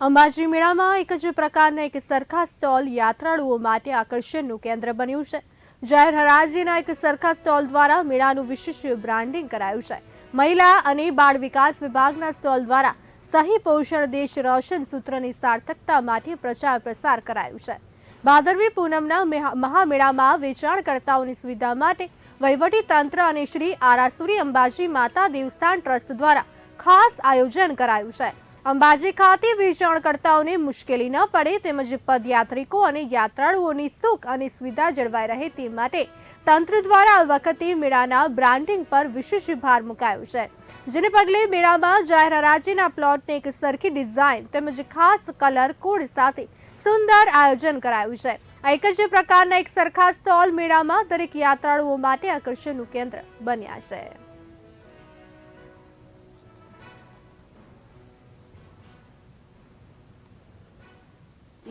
અંબાજી મેળામાં એક જ પ્રકારના એક સરખા સ્ટોલ યાત્રાળુઓ માટે આકર્ષણનું કેન્દ્ર બન્યું છે. જાહેર હરાજીના એક સરખા સ્ટોલ દ્વારા મેળાનું વિશિષ્ટ બ્રાન્ડિંગ કરાયું છે. મહિલા અને બાળ વિકાસ વિભાગના સ્ટોલ દ્વારા સહી પોષણ દેશ રોશન સૂત્રની સાર્થકતા માટે પ્રચાર પ્રસાર કરાયું છે. ભાદરવી પૂનમના મેહા- મહામેળામાં વેચાણકર્તાઓની સુવિધા માટે વહીવટી તંત્ર અને શ્રી આરાસુરી અંબાજી માતા દેવસ્થાન ટ્રસ્ટ દ્વારા ખાસ આયોજન કરાયું છે. અંબાજી ખાતે વેચાણકર્તાઓને મુશ્કેલી ન પડે તેમજ પદયાત્રિકો અને યાત્રાળુઓની સુખ અને સુવિધા જળવાઈ રહે તે માટે તંત્ર દ્વારા આ વખતે મેળાના બ્રાન્ડિંગ પર વિશેષ ભાર મુકાયો છે. જેને પગલે મેળામાં જાહેર હરાજીના પ્લોટને એક સરખી ડિઝાઇન તેમજ ખાસ કલર કોડ સાથે સુંદર આયોજન કરાયું છે. એક જ પ્રકારના એક સરખા સ્ટોલ મેળામાં દરેક યાત્રાળુઓ માટે આકર્ષણનું કેન્દ્ર બન્યા છે.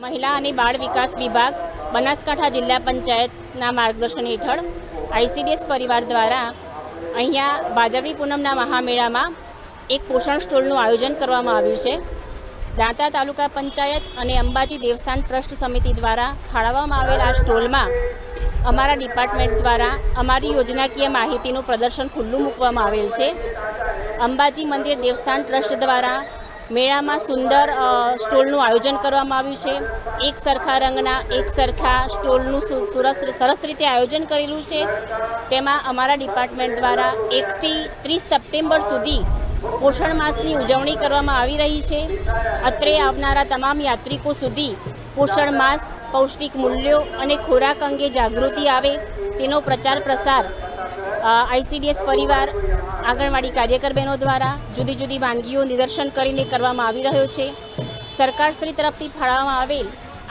મહિલા અને બાળ વિકાસ વિભાગ, બનાસકાંઠા જિલ્લા પંચાયતના માર્ગદર્શન હેઠળ આઈસીડીએસ પરિવાર દ્વારા અહીંયા ભાદરવી પૂનમના મહામેળામાં એક પોષણ સ્ટોલનું આયોજન કરવામાં આવ્યું છે. દાંતા તાલુકા પંચાયત અને અંબાજી દેવસ્થાન ટ્રસ્ટ સમિતિ દ્વારા ફાળવવામાં આવેલ આ સ્ટોલમાં અમારા ડિપાર્ટમેન્ટ દ્વારા અમારી યોજનાકીય માહિતીનું પ્રદર્શન ખુલ્લું મૂકવામાં આવેલ છે. અંબાજી મંદિર દેવસ્થાન ટ્રસ્ટ દ્વારા મેળામાં સુંદર સ્ટોલનું આયોજન કરવામાં આવ્યું છે. એક સરખા રંગના, એક સરખા સ્ટોલનું સુરસ, સરસ રીતે આયોજન કરેલું છે. તેમાં અમારા ડિપાર્ટમેન્ટ દ્વારા એકથી ત્રીસ સપ્ટેમ્બર સુધી પોષણ માસની ઉજવણી કરવામાં આવી રહી છે. અત્રે આવનારા તમામ યાત્રિકો સુધી પોષણ માસ, પૌષ્ટિક મૂલ્યો અને ખોરાક અંગે જાગૃતિ આવે તેનો પ્રચાર પ્રસાર આઈસીડીએસ પરિવાર, આંગણવાડી કાર્યકર બહેનો દ્વારા જુદી જુદી વાનગીઓ નિદર્શન કરીને કરવામાં આવી રહ્યો છે. સરકારશ્રી તરફથી ફાળવવામાં આવેલ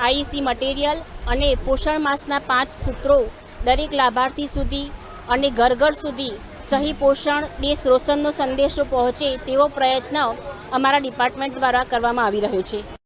આઈસી મટીરિયલ અને પોષણ માસના પાંચ સૂત્રો દરેક લાભાર્થી સુધી અને ઘર ઘર સુધી સહી પોષણ, દેશ રોશનનો સંદેશો પહોંચે તેવો પ્રયત્ન અમારા ડિપાર્ટમેન્ટ દ્વારા કરવામાં આવી રહ્યો છે.